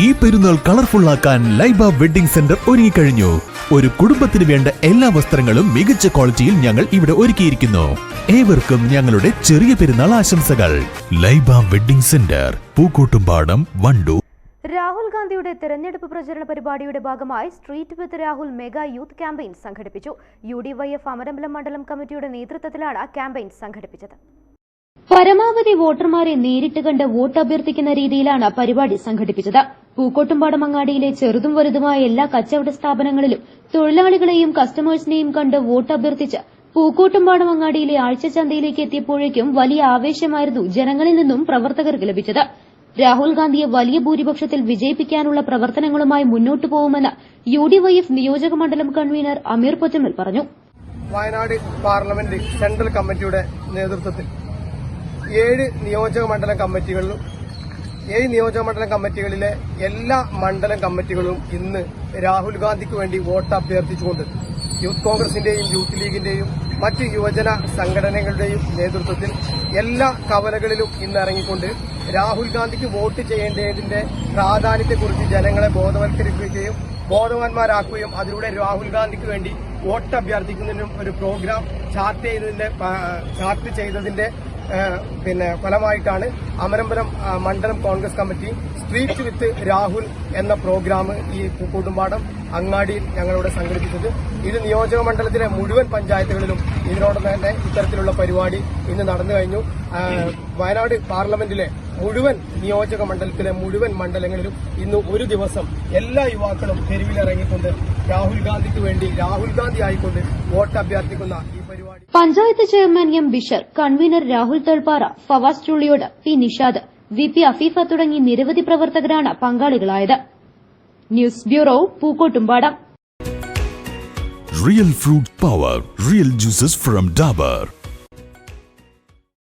ഈ പെരുന്നാൾ കളർഫുൾ ആക്കാൻ ലൈബ വെഡിംഗ് സെന്റർ ഒരുങ്ങിക്കഴിഞ്ഞു. ഒരു കുടുംബത്തിന് വേണ്ട എല്ലാ വസ്ത്രങ്ങളും മികച്ച ക്വാളിറ്റിയിൽ ഞങ്ങൾ ഇവിടെ ഒരുക്കിയിരിക്കുന്നു. ഏവർക്കും ഞങ്ങളുടെ ചെറിയ പെരുന്നാൾ ആശംസകൾ. ലൈബ വെഡിംഗ് സെന്റർ പൂക്കോട്ടുംപാടം വണ്ടു രാഹുൽ ഗാന്ധിയുടെ തെരഞ്ഞെടുപ്പ് പ്രചരണ പരിപാടിയുടെ ഭാഗമായി street with Rahul mega youth campaign സംഘടിപ്പിച്ചു. U D Y F Amarambalam മണ്ഡലം കമ്മിറ്റിയുടെ നേതൃത്വത്തിലാണ് ക്യാമ്പയിൻ സംഘടിപ്പിച്ചത്. പരമാവധി വോട്ടർമാരെ നേരിട്ട് കണ്ട് വോട്ട് അഭ്യർത്ഥിക്കുന്ന രീതിയിലാണ് പരിപാടി സംഘടിപ്പിച്ചത്. പൂക്കോട്ടുംപാടം അങ്ങാടിയിലെ ചെറുതും വലുതുമായ എല്ലാ കച്ചവട സ്ഥാപനങ്ങളിലും തൊഴിലാളികളെയും കസ്റ്റമേഴ്സിനെയും കണ്ട് വോട്ട് അഭ്യർത്ഥിച്ച് പൂക്കോട്ടുംപാടം അങ്ങാടിയിലെ ആഴ്ച ചന്തയിലേക്ക് എത്തിയപ്പോഴേക്കും വലിയ ആവേശമായിരുന്നു ജനങ്ങളിൽ നിന്നും പ്രവർത്തകർക്ക് ലഭിച്ചത്. രാഹുൽ ഗാന്ധിയെ വലിയ ഭൂരിപക്ഷത്തിൽ വിജയിപ്പിക്കാനുള്ള പ്രവർത്തനങ്ങളുമായി മുന്നോട്ടു പോകുമെന്ന് യു ഡി വൈ എഫ് നിയോജക മണ്ഡലം കൺവീനർ അമീർ പൊറ്റമ്മൽ പറഞ്ഞു. വയനാട് പാർലമെന്റ് സെൻട്രൽ കമ്മിറ്റിയുടെ നേതൃത്വത്തിൽ ഏഴ് നിയോജക മണ്ഡലം കമ്മിറ്റികളിലും ഏഴ് നിയോജക മണ്ഡലം കമ്മിറ്റികളിലെ എല്ലാ മണ്ഡലം കമ്മിറ്റികളും ഇന്ന് രാഹുൽ ഗാന്ധിക്ക് വേണ്ടി വോട്ട് അഭ്യർത്ഥിച്ചുകൊണ്ട് യൂത്ത് കോൺഗ്രസിന്റെയും യൂത്ത് ലീഗിന്റെയും മറ്റ് യുവജന സംഘടനകളുടെയും നേതൃത്വത്തിൽ എല്ലാ കവലകളിലും ഇന്ന് ഇറങ്ങിക്കൊണ്ട് രാഹുൽ ഗാന്ധിക്ക് വോട്ട് ചെയ്യേണ്ടതിന്റെ പ്രാധാന്യത്തെക്കുറിച്ച് ജനങ്ങളെ ബോധവൽക്കരിക്കുകയും ബോധവാന്മാരാക്കുകയും അതിലൂടെ രാഹുൽ ഗാന്ധിക്ക് വേണ്ടി വോട്ട് അഭ്യർത്ഥിക്കുന്നതിനും ഒരു പ്രോഗ്രാം ചാർട്ട് ചെയ്തതിന്റെ ചാർട്ട് ചെയ്തതിന്റെ പിന്നെ ഫലമായിട്ടാണ് അമരമ്പലം മണ്ഡലം Congress committee street with Rahul എന്ന പ്രോഗ്രാം ഈ പൂക്കൂട്ടുംപാടം അങ്ങാടിയിൽ ഞങ്ങളിവിടെ സംഘടിപ്പിച്ചത്. ഇത് നിയോജക മണ്ഡലത്തിലെ മുഴുവൻ പഞ്ചായത്തുകളിലും ഇതിനോടൊപ്പം തന്നെ ഇത്തരത്തിലുള്ള പരിപാടി ഇന്ന് നടന്നു കഴിഞ്ഞു. വയനാട് പാർലമെന്റിലെ മുഴുവൻ നിയോജക മണ്ഡലത്തിലെ മുഴുവൻ മണ്ഡലങ്ങളിലും ഇന്ന് ഒരു ദിവസം എല്ലാ യുവാക്കളും തെരുവിലിറങ്ങിക്കൊണ്ട് രാഹുൽ ഗാന്ധിക്ക് വേണ്ടി രാഹുൽ ഗാന്ധി ആയിക്കൊണ്ട് വോട്ട് അഭ്യർത്ഥിക്കുന്ന ഈ പരിപാടി. Panchayat chairman M Bishar convener Rahul Thalpara Fawas Chulliyode P Nishad V P Afeefa തുടങ്ങി നിരവധി പ്രവർത്തകരാണ് പങ്കാളികളായത്. News bureau Pookkottumpadam. Real fruit power real juices from Dabur